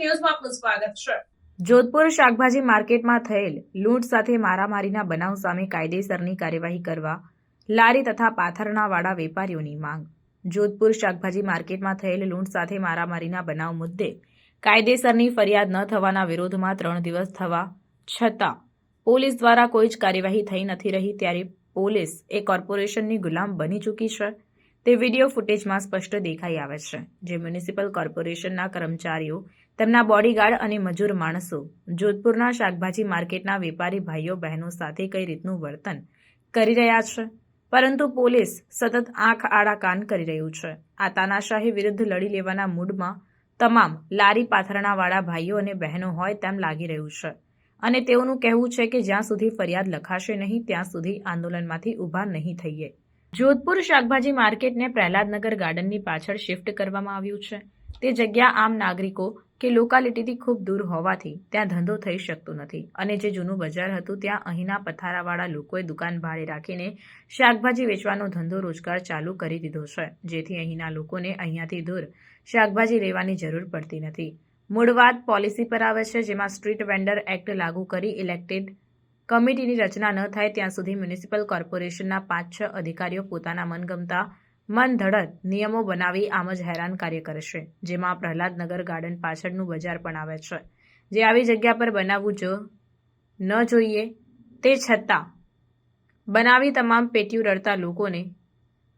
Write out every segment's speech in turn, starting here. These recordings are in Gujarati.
ન્યૂઝમાં આપનું સ્વાગત છે. જોધપુર શાકભાજી માર્કેટમાં થયેલ લૂંટ સાથે મારામારીના બનાવ સામે કાયદેસરની કાર્યવાહી કરવા લારી તથા પાથરણાવાળા વેપારીઓની માંગ. જોધપુર શાકભાજી માર્કેટમાં થયેલ લૂંટ સાથે મારામારીના બનાવ મુદ્દે કાયદેસરની ફરિયાદ ન થવાના વિરોધમાં ત્રણ દિવસ થવા છતાં પોલીસ દ્વારા કોઈ જ કાર્યવાહી થઈ નથી રહી ત્યારે પોલીસ એ કોર્પોરેશનની ગુલામ બની ચૂકી છે. તે વીડિયો ફૂટેજમાં સ્પષ્ટ દેખાઈ આવે છે, જે મ્યુનિસિપલ કોર્પોરેશનના કર્મચારીઓ, તેમના બોડીગાર્ડ અને મજૂર માણસો, જોધપુરના શાકભાજી માર્કેટના વેપારી ભાઈઓ, બહેનો સાથે કઈ રીતનું વર્તન કરી રહ્યા છે? પરંતુ પોલીસ સતત આંખ આડા કાન કરી રહ્યું છે. આ તાનાશાહી વિરુદ્ધ લડી લેવાના મૂડમાં તમામ લારી પાથરણાવાળા ભાઈઓ અને બહેનો હોય તેમ લાગી રહ્યું છે. અને તેઓનું કહેવું છે કે જ્યાં સુધી ફરિયાદ લખાશે નહીં, ત્યાં સુધી આંદોલનમાંથી ઊભા નહીં થઈએ. જોધપુર શાકભાજી માર્કેટને પ્રહલાદનગર ગાર્ડનની પાછળ શિફ્ટ કરવામાં આવ્યું છે. તે જગ્યા આમ નાગરિકો કે લોકાલિટીથી ખૂબ દૂર હોવાથી ત્યાં ધંધો થઈ શકતો નથી અને જે જૂનું બજાર હતું ત્યાં અહીંના પથારાવાળા લોકોએ દુકાન ભાડે રાખીને શાકભાજી વેચવાનો ધંધો રોજગાર ચાલુ કરી દીધો છે, જેથી અહીંના લોકોને અહીંયાથી દૂર શાકભાજી લેવાની જરૂર પડતી નથી. મૂળ વાત પોલિસી પર આવે છે, જેમાં સ્ટ્રીટ વેન્ડર એક્ટ લાગુ કરી ઇલેક્ટેડ કમિટીની રચના ન થાય ત્યાં સુધી મ્યુનિસિપલ કોર્પોરેશનના પાંચ છ અધિકારીઓ પોતાના મનગમતા મન ધડત નિયમો બનાવી આમ જ હેરાન કાર્ય કરશે, જેમાં પ્રહલાદનગર ગાર્ડન પાછળનું બજાર પણ આવે છે. જે આવી જગ્યા પર બનાવવું જો ન જોઈએ, તે છતાં બનાવી તમામ પેટીઓ રડતા લોકોને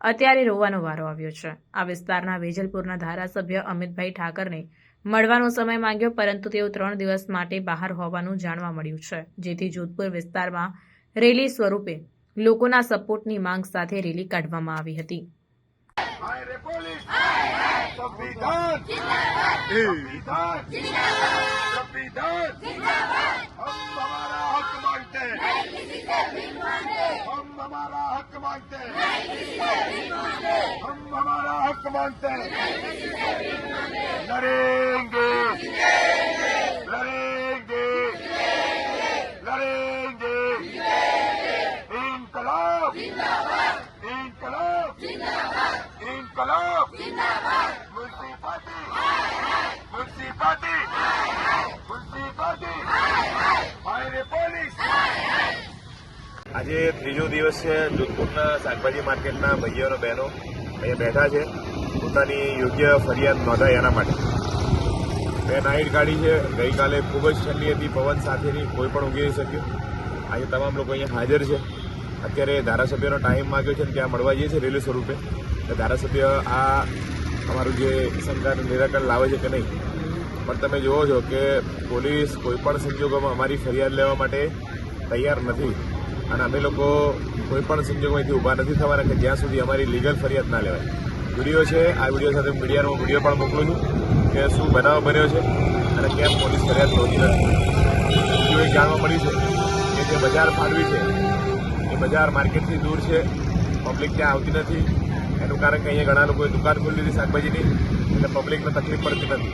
અત્યારે રોવાનો વારો આવ્યો છે. આ વિસ્તારના વેજલપુરના ધારાસભ્ય અમિતભાઈ ઠાકરને મળવાનો સમય માંગ્યો પરંતુ તેઓ ત્રણ દિવસ માટે બહાર હોવાનું જાણવા મળ્યું છે જેથી જોધપુર વિસ્તારમાં રેલી સ્વરૂપે લોકોના સપોર્ટની માંગ સાથે રેલી કાઢવામાં આવી હતી हाय रे पुलिस संविधान संविधान संविधान हम हमारा हक मांगते हैं हमारा हक मांगते हैं लड़ेंगे लड़ेंगे लड़ेंगे इनकलाब इनकलाब इनकलाब municipality municipality municipality fire police આજે ત્રીજો દિવસ છે જોધપુરના શાકભાજી માર્કેટના ભાઈઓ અને બહેનો અહીંયા બેઠા છે. પોતાની યોગ્ય ફરિયાદ નોંધાય એના માટે. બે નાઇટ ગાડી છે. ગઈકાલે ખૂબ જ ઠંડી હતી. પવન સાથેની કોઈ પણ ઉગી શક્યું. આજે તમામ લોકો અહીંયા હાજર છે. અત્યારે ધારાસભ્યનો ટાઈમ માગ્યો છે ત્યાં મળવા જઈએ છીએ રેલી સ્વરૂપે. તો ધારાસભ્ય આ અમારું જે શંકાનું નિરાકરણ લાવે છે કે નહીં? પણ તમે જુઓ છો કે પોલીસ કોઈપણ સંજોગોમાં અમારી ફરિયાદ લેવા માટે તૈયાર નથી. અને અમે લોકો કોઈ પણ સંજોગોમાંથી ઊભા નથી થવાના કે જ્યાં સુધી અમારી લીગલ ફરિયાદ ના લેવાય. વીડિયો છે, આ વીડિયો સાથે મીડિયાનો વીડિયો પણ મોકલું છું કે શું બનાવ બન્યો છે અને કેમ પોલીસ ફરિયાદ નોંધી નથી. બીજું એક જાણવા મળ્યું છે કે જે બજાર ફાળવી છે, એ બજાર માર્કેટથી દૂર છે, પબ્લિક ત્યાં આવતી નથી. એનું કારણ કે અહીંયા ઘણા લોકોએ દુકાન ખોલી દીધી શાકભાજીની, એટલે પબ્લિકને તકલીફ પડતી નથી.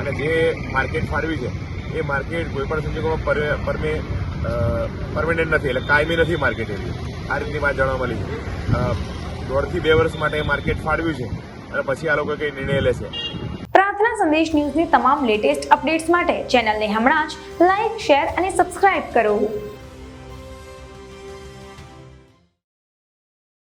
અને જે માર્કેટ ફાળવી છે, એ માર્કેટ કોઈપણ સંજોગોમાં પર- પરમે પરમેનન્ટ નથી, એટલે કાયમી નથી માર્કેટ એવી. આ રીતની વાત જાણવા મળી છે. દોઢથી બે વર્ષ માટે માર્કેટ ફાળવ્યું છે, અને પછી આ લોકો કંઈ નિર્ણય લેશે. પ્રાર્થના સંદેશ ન્યૂઝની તમામ લેટેસ્ટ અપડેટ્સ માટે ચેનલને હમણાં જ લાઇક શેર અને સબસ્ક્રાઇબ કરો.